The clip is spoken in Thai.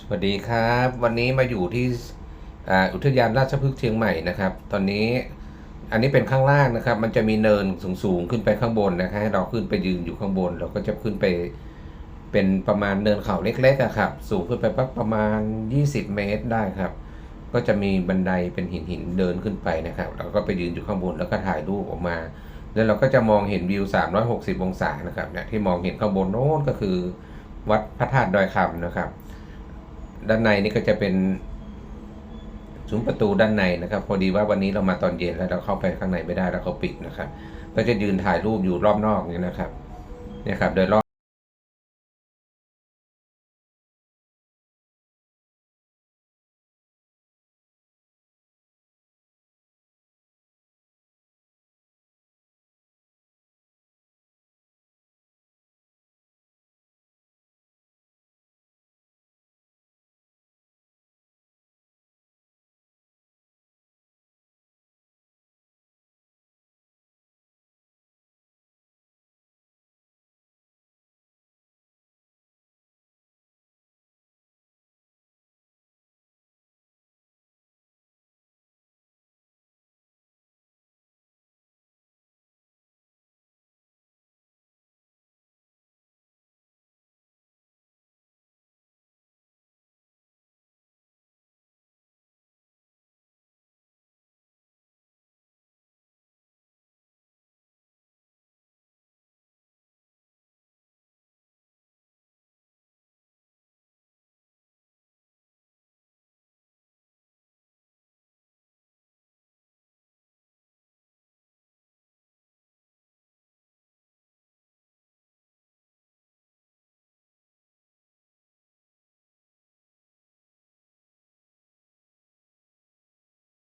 สวัสดีครับ วันนี้มาอยู่ที่อ,อุทยานราชพฤกษ์เชียงใหม่นะครับ ตอนนี้อันนี้เป็นข้างล่างนะครับ มันจะมีเนินสูงๆขึ้นไปข้างบนนะครับให้เราขึ้นไปยืนอยู่ข้างบน เราก็จะขึ้นไปเป็นประมาณเนินเขาเล็กๆอะครับ สูงขึ้นไปปักประมาณ 20 เมตรได้ครับ ก็จะมีบันไดเป็นหินหินเดินขึ้นไปนะครับเราก็ไปยืนอยู่ข้างบนแล้วก็ถ่ายรูปออกมา แล้วเราก็จะมองเห็นวิว 360 องศานะครับเนี่ยที่มองเห็นข้างบนโน้นก็คือ วัดพระธาตุดอยคำนะครับ ด้านในนี่ก็จะเป็นซุ้มประตูด้านในนะครับ พอดีว่าวันนี้เรามาตอนเย็นแล้วเราเข้าไปข้างในไม่ได้แล้วเขาปิดนะครับ ก็จะยืนถ่ายรูปอยู่รอบนอกนี่นะครับเนี่ยครับโดยรอบ